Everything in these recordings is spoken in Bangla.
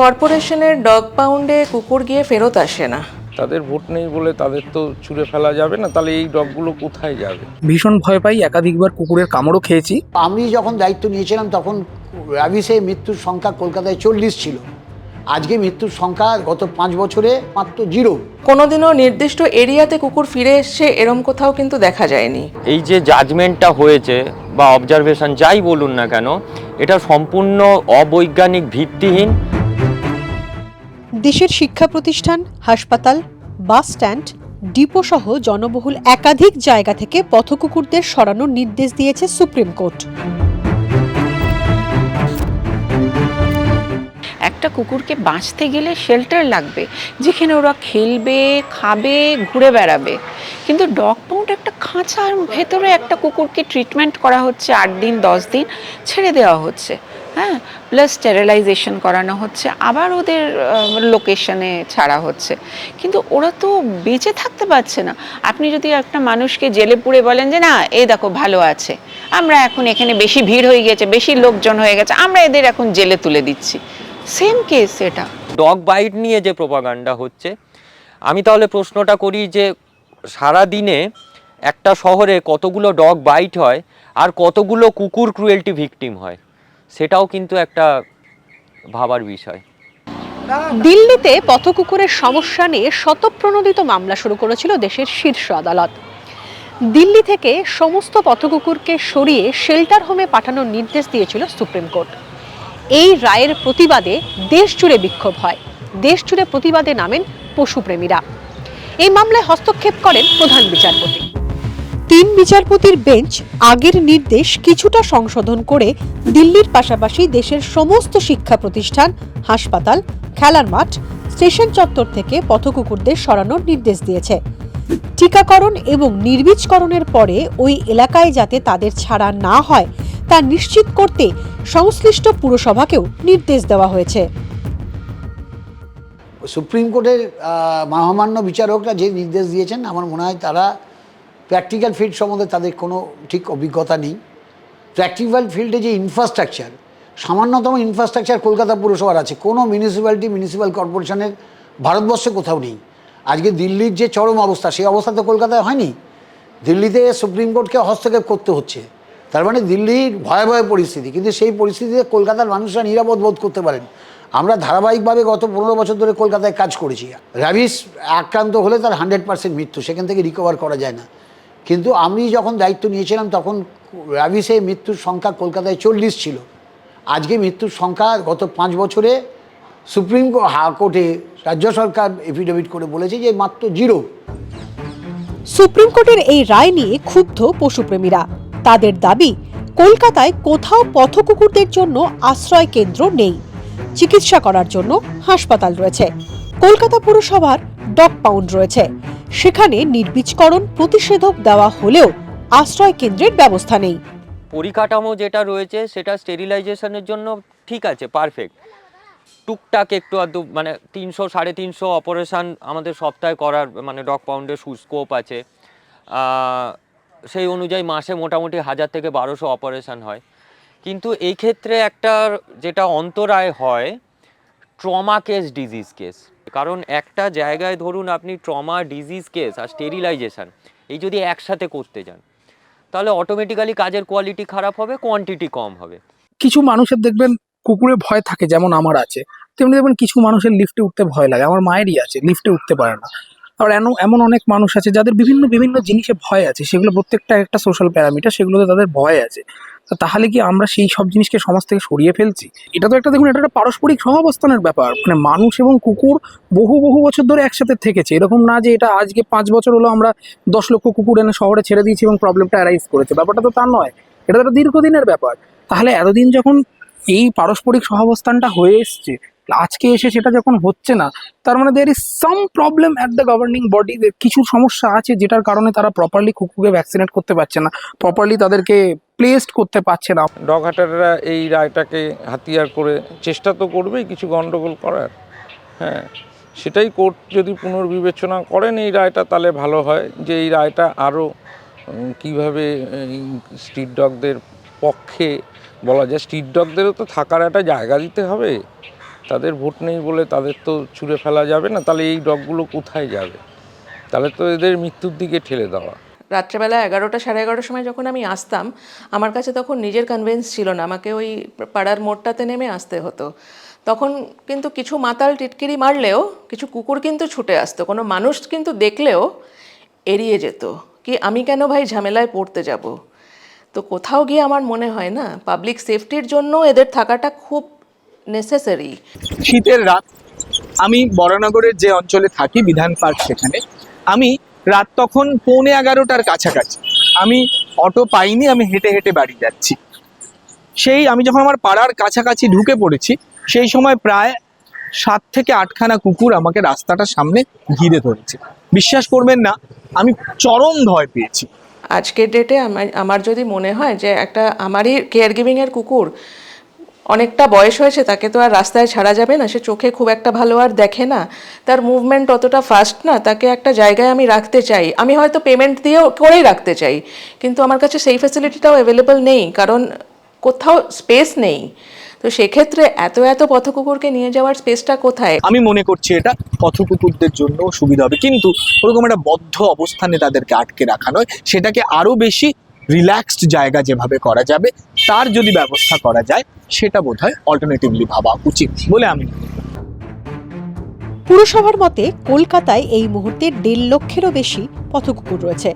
কর্পোরেশনের ডগ পাউন্ডে কুকুর গিয়ে ফেরত আসে না। তাদের ভোট নেই বলে তাদের তো ছুঁড়ে ফেলা যাবে না তাহলে এই ডগগুলো কোথায় যাবে? ভীষণ ভয় পাই একাধিকবার কুকুরের কামড়ও খেয়েছি। আমি যখন দায়িত্ব নিয়েছিলাম তখন র্যাবিসে মৃত্যুর সংখ্যা কলকাতায় চল্লিশ ছিল। আজকে মৃত্যুর সংখ্যা গত পাঁচ বছরে মাত্র জিরো। কোনোদিনও নির্দিষ্ট এরিয়াতে কুকুর ফিরে এসছে এরম কোথাও কিন্তু দেখা যায়নি। এই যে জাজমেন্টটা হয়েছে বা অবজারভেশন যাই বলুন না কেন এটা সম্পূর্ণ অবৈজ্ঞানিক ভিত্তিহীন। দেশের শিক্ষা প্রতিষ্ঠান, হাসপাতাল, বাস স্ট্যান্ড, ডিপো সহ জনবহুল একাধিক জায়গা থেকে পথকুকুরদের সরানোর নির্দেশ দিয়েছে সুপ্রিম কোর্ট। একটা কুকুরকে বাঁচতে গেলে শেল্টার লাগবে, যেখানে ওরা খেলবে, খাবে, ঘুরে বেড়াবে। কিন্তু ডগ পাউন্ড একটা খাঁচার ভেতরে একটা কুকুরকে ট্রিটমেন্ট করা হচ্ছে আট দিন, দশ দিন, ছেড়ে দেওয়া হচ্ছে। হ্যাঁ? প্লাস স্টেরিলাইজেশন করানো হচ্ছে, আবার ওদের লোকেশনে ছাড়া হচ্ছে। কিন্তু ওরা তো বেঁচে থাকতে পারছে না। আপনি যদি একটা মানুষকে জেলে পুড়ে বলেন যে, না, এই দেখো ভালো আছে। আমরা এখন এখানে বেশি ভিড় হয়ে গেছে, বেশি লোকজন হয়ে গেছে, আমরা এদের এখন জেলে তুলে দিচ্ছি। সেম কেস এটা। ডগ বাইট নিয়ে যে প্রোপাগান্ডা হচ্ছে, আমি তাহলে প্রশ্নটা করি যে সারা দিনে একটা শহরে কতগুলো ডগ বাইট হয়, আর কতগুলো কুকুর ক্রুয়েলটি ভিকটিম হয়? সেটাও কিন্তু একটা ভাবার বিষয়। দিল্লিতে পথকুকুরের সমস্যা নিয়ে শতপ্রণোদিত মামলা শুরু করেছিল দেশের শীর্ষ আদালত। দিল্লি থেকে সমস্ত পথকুকুরকে সরিয়ে শেল্টার হোমে পাঠানোর নির্দেশ দিয়েছিল সুপ্রিম কোর্ট। এই রায়ের প্রতিবাদে দেশ জুড়ে বিক্ষোভ হয়। দেশ জুড়ে প্রতিবাদে নামেন পশুপ্রেমীরা। এই মামলায় হস্তক্ষেপ করেন প্রধান বিচারপতি। তিন বিচারপতির বেঞ্চ আগের নির্দেশ কিছুটা সংশোধন করে দিল্লির পাশাপাশি দেশের সমস্ত শিক্ষা প্রতিষ্ঠান, হাসপাতাল, খেলার মাঠ, স্টেশন চত্বর থেকে পথকুকুরদের সরানোর নির্দেশ দিয়েছে। টিকাকরণ এবং নির্বীজকরণের পরে ওই এলাকায় যাতে তাদের ছাড়া না হয়, তা নিশ্চিত করতে সংশ্লিষ্ট পুরসভাকেও নির্দেশ দেওয়া হয়েছে। সুপ্রিম কোর্টের মহামান্য বিচারকরা যে নির্দেশ দিয়েছেন, আমার মনে হয় তারা প্র্যাকটিক্যাল ফিল্ড সম্বন্ধে তাদের কোনো ঠিক অভিজ্ঞতা নেই। প্র্যাকটিক্যাল ফিল্ডে যে ইনফ্রাস্ট্রাকচার সামান্যতম ইনফ্রাস্ট্রাকচার কলকাতা পুরসভার আছে। কোনো মিউনিসিপ্যালিটি মিউনিসিপ্যাল কর্পোরেশনের ভারতবর্ষে কোথাও নেই। আজকে দিল্লির যে চরম অবস্থা, সেই অবস্থা তো কলকাতায় হয়নি। দিল্লিতে সুপ্রিম কোর্টকে হস্তক্ষেপ করতে হচ্ছে। তার মানে দিল্লির ভয়াবহ পরিস্থিতি। কিন্তু সেই পরিস্থিতিতে কলকাতার মানুষরা নিরাপদ বোধ করতে পারেন। আমরা ধারাবাহিকভাবে গত পনেরো বছর ধরে কলকাতায় কাজ করেছি। র্যাবিস আক্রান্ত হলে তার হান্ড্রেড পার্সেন্ট মৃত্যু। সেখান থেকে রিকভার করা যায় না। কিন্তু আমি যখন দায়িত্ব নিয়েছিলাম, তখন র্যাবিসে মৃত্যুর সংখ্যা কলকাতায় চল্লিশ ছিল। আজকে মৃত্যুর সংখ্যা গত পাঁচ বছরে সুপ্রিম কোর্টে রাজ্য সরকার এফিডেভিট করে বলেছে যে মাত্র জিরো। সুপ্রিম কোর্টের এই রায় নিয়ে ক্ষুব্ধ পশুপ্রেমীরা। তাদের দাবি, কলকাতায় কোথাও পথকুকুরদের জন্য আশ্রয় কেন্দ্র নেই। চিকিৎসা করার জন্য হাসপাতাল রয়েছে। কলকাতা পুরসভার ডগ পাউন্ড রয়েছে। সেখানে নির্বীজকরণ প্রতিষেধক দেওয়া হলেও আশ্রয় কেন্দ্রের ব্যবস্থা নেই। পরিকাঠামো যেটা রয়েছে সেটা স্টেরিলাইজেশনের জন্য ঠিক আছে, পারফেক্ট। টুকটাক একটু আধটু মানে তিনশো, সাড়ে তিনশো অপারেশান আমাদের সপ্তাহে করার মানে ডগ পাউন্ডের সুস্কোপ আছে। সেই অনুযায়ী মাসে মোটামুটি হাজার থেকে বারোশো অপারেশান হয়। কিন্তু এই ক্ষেত্রে একটা যেটা অন্তরায় হয়, ট্রমা কেস ডিজিজ কেস। কারণ একটা জায়গায় ধরুন আপনি ট্রমা, ডিজিজ কেস আর স্টেরিলাইজেশান, এই যদি একসাথে করতে যান, তাহলে অটোমেটিক্যালি কাজের কোয়ালিটি খারাপ হবে কোয়ান্টিটি কম হবে। কিছু মানুষের দেখবেন কুকুরে ভয় থাকে, যেমন আমার আছে। তেমনি দেখবেন কিছু মানুষের লিফটে উঠতে ভয় লাগে, আমার মায়েরই আছে লিফটে উঠতে পারে না। আর এমন অনেক মানুষ আছে যাদের বিভিন্ন বিভিন্ন জিনিসে ভয় আছে। সেগুলো প্রত্যেকটা একটা সোশ্যাল প্যারামিটার সেগুলোতে তাদের ভয় আছে। তো তাহলে কি আমরা সেই সব জিনিসকে সমাজ থেকে সরিয়ে ফেলছি? এটা তো একটা দেখুন, এটা একটা পারস্পরিক সহাবস্থানের ব্যাপার। মানে মানুষ এবং কুকুর বহু বহু বছর ধরে একসাথে থেকেছে। এরকম না যে এটা আজকে পাঁচ বছর হলো আমরা দশ লক্ষ কুকুর এনে শহরে ছেড়ে দিয়েছি এবং প্রবলেমটা অ্যারাইজ করেছে। ব্যাপারটা তো তা নয়। এটা তো একটা দীর্ঘদিনের ব্যাপার। তাহলে এতদিন যখন এই পারস্পরিক সহাবস্থানটা হয়ে এসছে আজকে এসে সেটা যখন হচ্ছে না, তার মানে there is some problem at the governing body কিছু সমস্যা আছে যেটার কারণে তারা প্রপারলি কুকুরকে ভ্যাকসিনেট করতে পারছে না প্রপারলি তাদেরকে প্লেসড করতে পারছে না। ডগ হাটাররা এই রায়টাকে হাতিয়ার করে চেষ্টা তো করবেই কিছু গণ্ডগোল করার। হ্যাঁ সেটাই কোর্ট যদি পুনর্বিবেচনা করেন এই রায়টা তাহলে ভালো হয় যে এই রায়টা আরও কীভাবে স্ট্রিট ডগদের পক্ষে বলা যায় স্ট্রিট ডগদেরও তো থাকার একটা জায়গা দিতে হবে। তাদের ভোট নেই বলে তাদের তো ছুঁড়ে ফেলা যাবে না, তাহলে এই ডগগুলো কোথায় যাবে? তাহলে তো এদের মৃত্যুর দিকে ঠেলে দেওয়া। রাত্রেবেলা এগারোটা সাড়ে এগারোটার সময় যখন আমি আসতাম, আমার কাছে তখন নিজের কনভিন্স ছিল না, আমাকে ওই পাড়ার মোড়টাতে নেমে আসতে হতো। তখন কিন্তু কিছু মাতাল টিটকিরি মারলেও, কিছু কুকুর কিন্তু ছুটে আসতো, কোনো মানুষ কিন্তু দেখলেও এড়িয়ে যেত, কি আমি কেন ভাই ঝামেলায় পড়তে যাব? তো কোথাও গিয়ে আমার মনে হয় না পাবলিক সেফটির জন্য এদের থাকাটা খুব নেসেসারি শীতের রাত আমি বরানগরের যে অঞ্চলে থাকি বিধান পার্ক সেখানে আমি রাত তখন পৌনে এগারোটার কাছাকাছি। আমি অটো পাইনি আমি হেঁটে হেঁটে বাড়ি যাচ্ছি। সেই আমি যখন আমার পাড়ার কাছাকাছি ঢুকে পড়েছি সেই সময় প্রায় সাত থেকে আটখানা কুকুর আমাকে রাস্তাটার সামনে ঘিরে ধরেছে। বিশ্বাস করবেন না আমি চরম ভয় পেয়েছি। আজকের ডেটে আমার আমার যদি মনে হয় যে একটা আমারই কেয়ার গিভিংয়ের কুকুর অনেকটা বয়স হয়েছে, তাকে তো আর রাস্তায় ছাড়া যাবে না। সে চোখে খুব একটা ভালো আর দেখে না। তার মুভমেন্ট অতটা ফাস্ট না, তাকে একটা জায়গায় আমি রাখতে চাই। আমি হয়তো পেমেন্ট দিয়েও করেই রাখতে চাই। কিন্তু আমার কাছে সেই ফ্যাসিলিটিটাও অ্যাভেলেবল নেই, কারণ কোথাও স্পেস নেই। তো সেক্ষেত্রে এত এত পথকুকুরকে নিয়ে যাওয়ার স্পেসটা কোথায়? আমি মনে করছি এটা পথকুকুরদের জন্য সুবিধা হবে। কিন্তু ওরকম একটা বদ্ধ অবস্থানে তাদেরকে আটকে রাখা নয়। সেটাকে আরও বেশি রিল্যাক্সড জায়গা যেভাবে করা যাবে, তার যদি ব্যবস্থা করা যায়, সেটা বোধহয় অল্টারনেটিভলি ভাবা উচিত বলে আমি পুরসভার মতে, কলকাতায় এই মুহূর্তে দেড় লক্ষেরও বেশি পথকুকুর রয়েছে।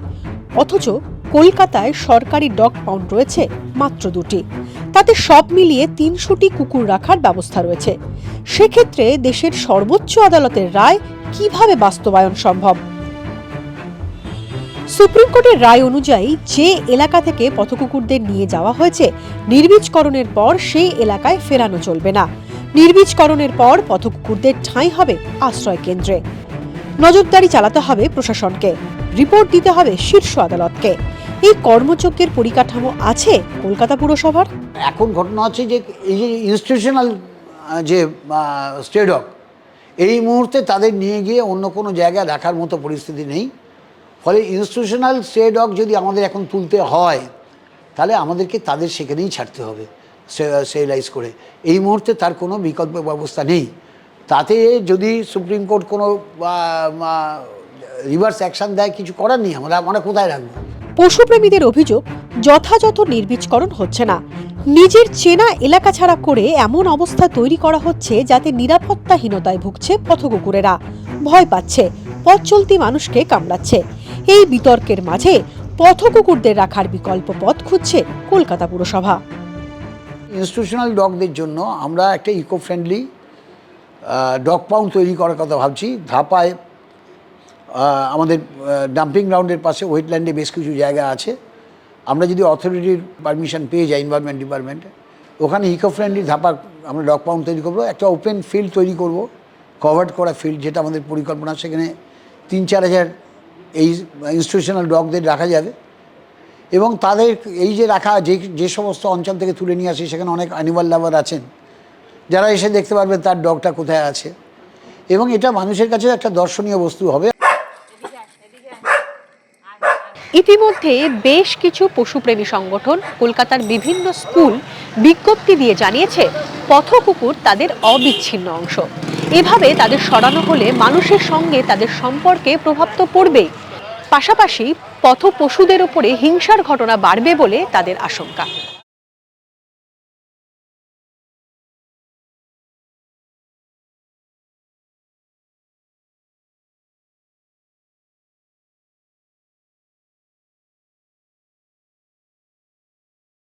অথচ কলকাতায় সরকারি ডগ পাউন্ড রয়েছে মাত্র দুটি। তাতে সব মিলিয়ে তিনশোটি কুকুর রাখার ব্যবস্থা রয়েছে। সেক্ষেত্রে দেশের সর্বোচ্চ আদালতের রায় কীভাবে বাস্তবায়ন সম্ভব? সুপ্রিম কোর্টের রায় অনুযায়ী যে এলাকা থেকে পথকুকুরদের নিয়ে যাওয়া হয়েছে, নির্বীজকরণের পর সেই এলাকায় ফেরানো চলবে না। নির্বীজকরণের পর পথকুকুরদের ঠাঁই হবে আশ্রয় কেন্দ্রে। নজরদারি চালাতে হবে প্রশাসনকে। রিপোর্ট দিতে হবে শীর্ষ আদালতকে। এই কর্মযজ্ঞের পরিকাঠামো আছে কলকাতা পুরসভার? এখন ঘটনা হচ্ছে যে, এই যে ইনস্টিটিউশনাল যে স্টেডক এই মুহূর্তে তাদের নিয়ে গিয়ে অন্য কোনো জায়গায় রাখার মতো পরিস্থিতি নেই। ফলে ইনস্টিটিউশনাল স্টেডক যদি আমাদের এখন তুলতে হয়, তাহলে আমাদেরকে তাদের সেখানেই ছাড়তে হবে স্টেলাইজ করে। এই মুহূর্তে তার কোনো বিকল্প ব্যবস্থা নেই। তাতে যদি সুপ্রিম কোর্ট কোনো রিভার্স অ্যাকশন দেয়, কিছু করার নেই, আমরা আমরা কোথায় রাখব? পশুপ্রেমীদের অভিযোগ, যথাযথ নির্বীজকরণ হচ্ছে না। নিজের চেনা এলাকা ছাড়া করে এমন অবস্থা তৈরি করা হচ্ছে যাতে নিরাপত্তাহীনতায় ভুগছে পথকুকুরেরা। ভয় পাচ্ছে পথ চলতি মানুষকে কামড়াচ্ছে। এই বিতর্কের মাঝে পথকুকুরদের রাখার বিকল্প পথ খুঁজছে কলকাতা পুরসভা। ইনস্টিটিউশনাল ডগদের জন্য আমরা একটা ইকো ফ্রেন্ডলি ডগ পাউন্ড তৈরি করার কথা ভাবছি। ধাপায় আমাদের ডাম্পিং গ্রাউন্ডের পাশে ওয়েটল্যান্ডে বেশ কিছু জায়গা আছে। আমরা যদি অথরিটির পারমিশন পেয়ে যাই এনভায়রনমেন্ট ডিপার্টমেন্টে ওখানে ইকো ফ্রেন্ডলি ধাপা আমরা ডগ পাউন্ড তৈরি করব। একটা ওপেন ফিল্ড তৈরি করব কভার্ড করা ফিল্ড যেটা আমাদের পরিকল্পনা, সেখানে তিন চার হাজার এই ইনস্টিটিউশনাল ডগদের রাখা যাবে। এবং তাদের এই যে রাখা, যে যে সমস্ত অঞ্চল থেকে তুলে নিয়ে আসে, সেখানে অনেক অ্যানিমাল লাভার আছেন। যারা এসে দেখতে পারবে তার ডগটা কোথায় আছে। এবং এটা মানুষের কাছে একটা দর্শনীয় বস্তু হবে। ইতিমধ্যে বেশ কিছু পশুপ্রেমী সংগঠন কলকাতার বিভিন্ন স্কুল বিজ্ঞপ্তি দিয়ে জানিয়েছে, পথকুকুর তাদের অবিচ্ছিন্ন অংশ। এভাবে তাদের সরানো হলে মানুষের সঙ্গে তাদের সম্পর্কে প্রভাব তো পড়বেই। পাশাপাশি পথ পশুদের উপরে হিংসার ঘটনা বাড়বে বলে তাদের আশঙ্কা।